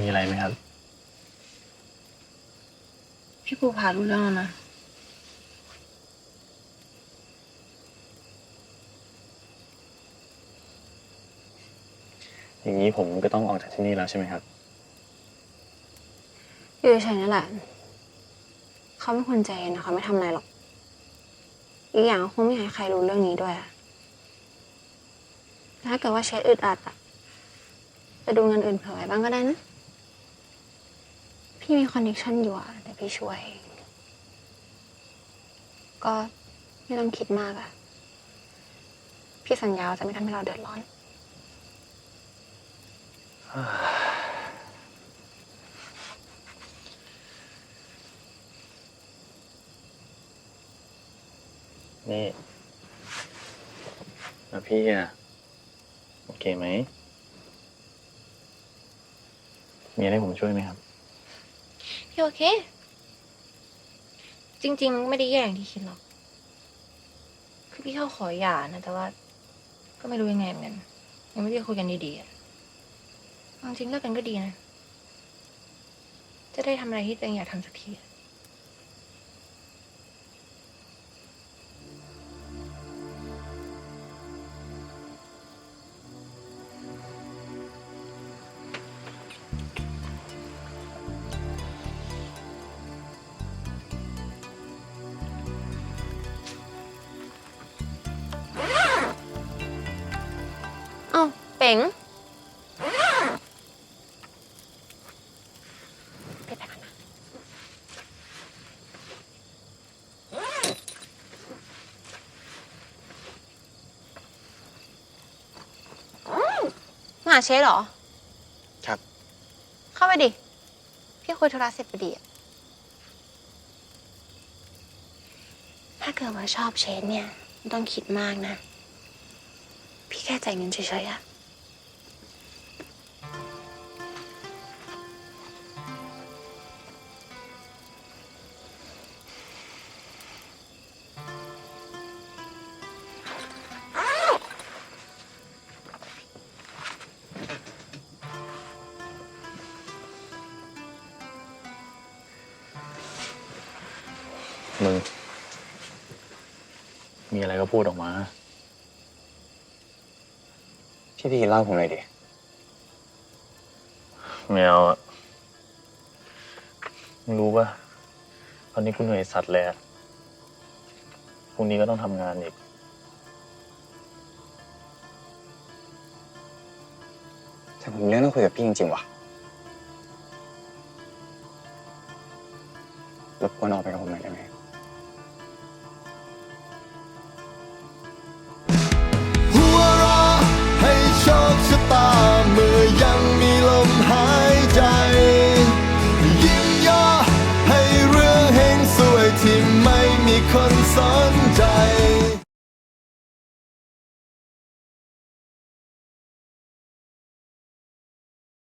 มีอะไรไหมครับ พี่ภูผารู้เรื่องแล้วนะ อย่างนี้ผมก็ต้องออกจากที่นี่แล้วใช่ไหมครับ อยู่เฉยๆนั่นแหละ เขาเป็นคนใจเย็นนะเขาไม่ทำอะไรหรอก อีกอย่างเขาคงไม่อยากให้ใครรู้เรื่องนี้ด้วยอะถ้าเกิดว่าเชดอึดอัดอะจะดูเงินอื่นเผื่อไว้บ้างก็ได้นะ พี่มีคอนเนคชั่นอยู่อะเดี๋ยวพี่ช่วย ก็ไม่ต้องคิดมากอะพี่สัญญาว่าจะไม่ทำให้เราเดือดร้อน นี่แล้วพี่อะโอเคไหม มีอะไรผมช่วยไหมครับ พี่โอเค จริง ๆ ไม่ได้แย่อย่างที่คิดหรอก คือพี่เข้าขอหย่านะ แต่ว่า ก็ไม่รู้ยังไงเหมือนกันยังไม่ได้คุยกันดีๆอะเอาจริงเลิกกันก็ดีนะ จะได้ทำอะไรที่ตัวเองอยากทำสักทีอะ เอ้าเป๋งไปไปกันนะมาหาเชฟเหรอ ครับ เข้าไปดิ พี่คุยธุระเสร็จพอดีอะถ้าเกิดว่าชอบเชฟเนี่ย ไม่ต้องคิดมากนะ พี่แค่จ่ายเงินเฉยๆอะ มึง มีอะไรก็พูดออกมา พี่พีเล่าผมเลยดิแมวอะมึงรู้ปะตอนนี้กูเหนื่อยสัตว์เลยอะพรุ่งนี้ก็ต้องทำงานอีก แต่ผมมีเรื่องต้องคุยกับพี่จริงๆว่ะรบกวนออกไปกับผมหน่อยได้ไหม